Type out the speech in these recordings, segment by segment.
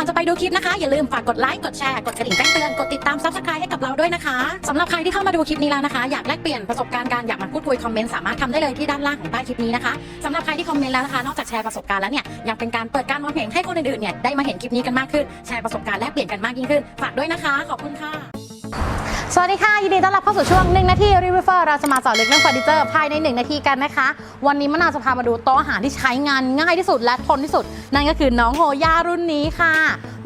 ่อนจะไปดูคลิปนะคะ อย่าลืมฝากกดไลค์ กดแชร์ กดกระดิ่งแจ้งเตือน กดติดตามซับสไครต์ให้กับเราด้วยนะคะสำหรับใครที่เข้ามาดูคลิปนี้แล้วนะคะ อยากแลกเปลี่ยนประสบการณ์การอยากมาพูดคุยคอมเมนต์สามารถทำได้เลยที่ด้านล่างของใต้คลิปนี้นะคะสำหรับใครที่คอมเมนต์แล้วนะคะ นอกจากแชร์ประสบการณ์แล้วเนี่ยยังเป็นการเปิดการมองเห็นให้คนอื่นๆเนี่ยได้มาเห็นคลิปนี้กันมากขึ้นแชร์ประสบการณ์แลกเปลี่ยนกันมากยิ่งขึ้นฝากด้วยนะคะ ขอบคุณค่ะ สวัสดีค่ะ ยินดีต้อนรับเข้าสู่ช่วง1นาทีรีวิวเฟอร์เราจะมาเจาะลึกเรื่องเฟอร์นิเจอร์ภายใน 1 นาทีกันนะคะ วันนี้มะนาวจะพามาดูโต๊ะอาหารที่ใช้งานง่ายที่สุดและทนที่สุด นั่นก็คือน้องโฮย่ารุ่นนี้ค่ะ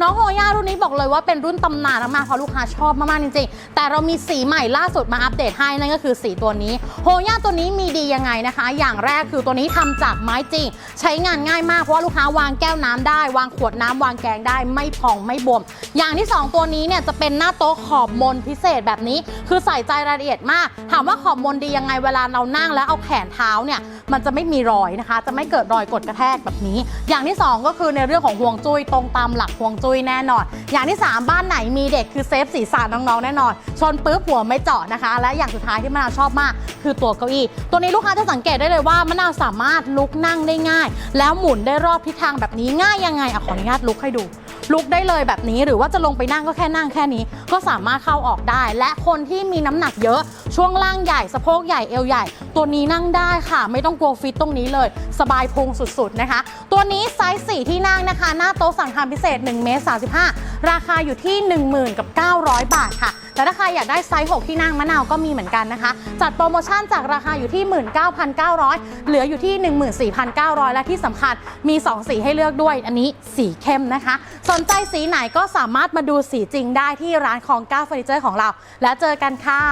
น้องโฮย่ารุ่นนี้บอกเลยว่าเป็นรุ่นตำนานมากๆเพราะลูกค้าชอบมากๆจริงๆ แต่เรามีสีใหม่ล่าสุดมาอัปเดตให้นั่นก็คือสีตัวนี้โฮย่าตัวนี้มีดียังไงนะคะ อย่างแรกคือตัวนี้ทำจากไม้จริง ใช้งานง่ายมากเพราะว่าลูกค้าวางแก้วน้ำได้ วางขวดน้ำวางแกงได้ไม่พองไม่บวม อย่างที่สองตัวนี้เนี่ยจะเป็นหน้าโต๊ะขอบมนพิเศษแบบนี้ คือใส่ใจรายละเอียดมาก ถามว่าขอบมนดียังไงเวลาเรานั่งแล้วเอาแขนเท้าเนี่ยมันจะไม่มีรอยนะคะ จะไม่เกิดรอยกดกระแทกแบบนี้ อย่างที่สองก็คือในเรื่องของห่วงจุ้ยตรงตามหลักห่วงจุ้ยแน่นอน อย่างที่สามบ้านไหนมีเด็กคือเซฟศีรษะน้องๆ แน่นอน ชนปุ๊บหัวไม่เจาะนะคะ และอย่างสุดท้ายที่มะนาวชอบมาก คือตัวเก้าอี้ตัวนี้ลูกค้าจะสังเกตได้เลยว่ามะนาวสามารถลุกนั่งได้ง่าย แล้วหมุนได้รอบทิศทางแบบนี้ง่ายยังไงอะขออนุญาตลุกให้ดู ลุกได้เลยแบบนี้ หรือว่าจะลงไปนั่งก็แค่นั่งแค่นี้ ก็สามารถเข้าออกได้ และคนที่มีน้ำหนักเยอะช่วงล่างใหญ่สะโพกใหญ่เอวใหญ่ ตัวนี้นั่งได้ค่ะ ไม่ต้องกลัวฟิตตรงนี้เลย สบายพุงสุดๆนะคะ ตัวนี้ไซส์4ที่นั่งนะคะ หน้าโต๊ะสั่งทำพิเศษ1เมตร35 ราคาอยู่ที่ 10,000กับ900 บาทค่ะ แต่ถ้าใครอยากได้ไซส์ 6 ที่นั่งมะนาวก็มีเหมือนกันนะคะ จัดโปรโมชั่นจากราคาอยู่ที่ 19,900 เหลืออยู่ที่ 14,900 และที่สำคัญมี 2 สีให้เลือกด้วย อันนี้สีเข้มนะคะ สนใจสีไหนก็สามารถมาดูสีจริงได้ที่ร้านของก้าเฟอร์นิเจอร์ของเรา แล้วเจอกันค่ะ